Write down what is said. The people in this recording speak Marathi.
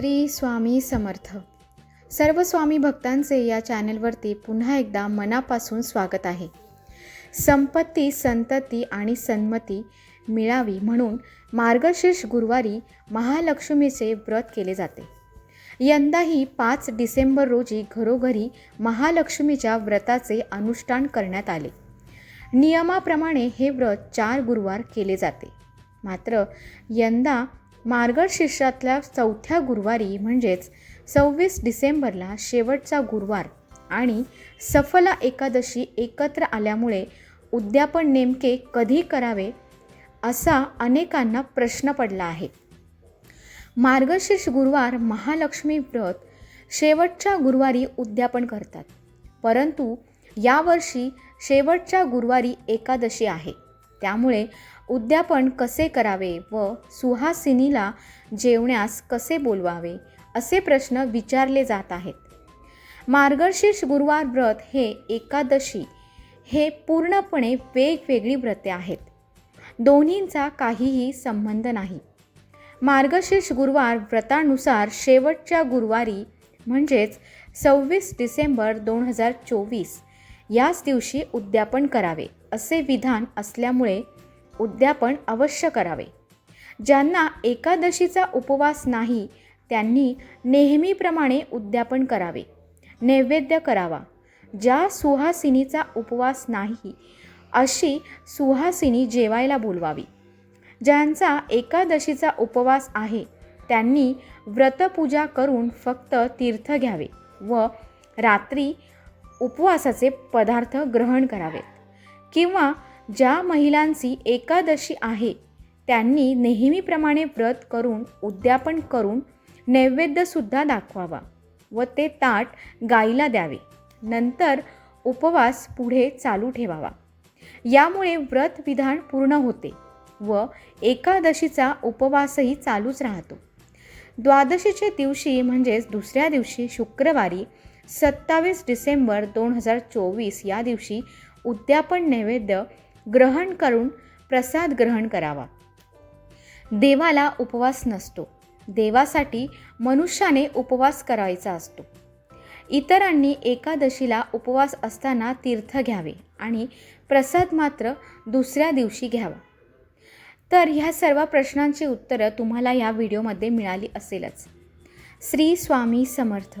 श्री स्वामी समर्थ. सर्व स्वामी भक्तांचे या चॅनलवरती पुन्हा एकदा मनापासून स्वागत आहे. संपत्ती संतती आणि सन्मती मिळावी म्हणून मार्गशीर्ष गुरुवारी महालक्ष्मीचे व्रत केले जाते. यंदाही पाच डिसेंबर रोजी घरोघरी महालक्ष्मीच्या व्रताचे अनुष्ठान करण्यात आले. नियमाप्रमाणे हे व्रत चार गुरुवार केले जाते. मात्र यंदा मार्गशीर्षातल्या चौथ्या गुरुवारी म्हणजेच सव्वीस डिसेंबरला शेवटचा गुरुवार आणि सफला एकादशी एकत्र आल्यामुळे उद्यापन नेमके कधी करावे असा अनेकांना प्रश्न पडला आहे. मार्गशीर्ष गुरुवार महालक्ष्मी व्रत शेवटच्या गुरुवारी उद्यापन करतात परंतु यावर्षी शेवटच्या गुरुवारी एकादशी आहे. त्यामुळे उद्यापन कसे करावे व सुहासिनीला जेवण्यास कसे बोलवावे असे प्रश्न विचारले जात आहेत. मार्गशीर्ष गुरुवार व्रत हे एकादशी. हे पूर्णपणे वेगवेगळी व्रते आहेत. दोन्हींचा काहीही संबंध नाही. मार्गशीर्ष गुरुवार व्रतानुसार शेवटच्या गुरुवारी म्हणजेच सव्वीस डिसेंबर दोन हजार चोवीस याच दिवशी उद्यापन करावे. असे विधान असल्यामुळे उद्यापन अवश्य करावे. ज्यांना एकादशीचा उपवास नाही त्यांनी नेहमीप्रमाणे उद्यापन करावे. नैवेद्य करावा. ज्या सुहासिनीचा उपवास नाही अशी सुहासिनी जेवायला बोलवावी. ज्यांचा एकादशीचा उपवास आहे त्यांनी व्रतपूजा करून फक्त तीर्थ घ्यावे व रात्री उपवासाचे पदार्थ ग्रहण करावेत किंवा ज्या महिलांची एकादशी आहे त्यांनी नेहमीप्रमाणे व्रत करून उद्यापन करून नैवेद्यसुद्धा दाखवावा व ते ताट गाईला द्यावे. नंतर उपवास पुढे चालू ठेवावा. यामुळे व्रत विधान पूर्ण होते व एकादशीचा उपवासही चालूच राहतो. द्वादशीच्या दिवशी म्हणजेच दुसऱ्या दिवशी शुक्रवारी सत्तावीस डिसेंबर दोन हजार चोवीस या दिवशी उद्यापन नैवेद्य ग्रहण करून प्रसाद ग्रहण करावा. देवाला उपवास नसतो. देवासाठी मनुष्याने उपवास करायचा असतो. इतरांनी एकादशीला उपवास असताना तीर्थ घ्यावे आणि प्रसाद मात्र दुसऱ्या दिवशी घ्यावा. तर ह्या सर्व प्रश्नांची उत्तरं तुम्हाला या व्हिडिओमध्ये मिळाली असेलच. श्री स्वामी समर्थ.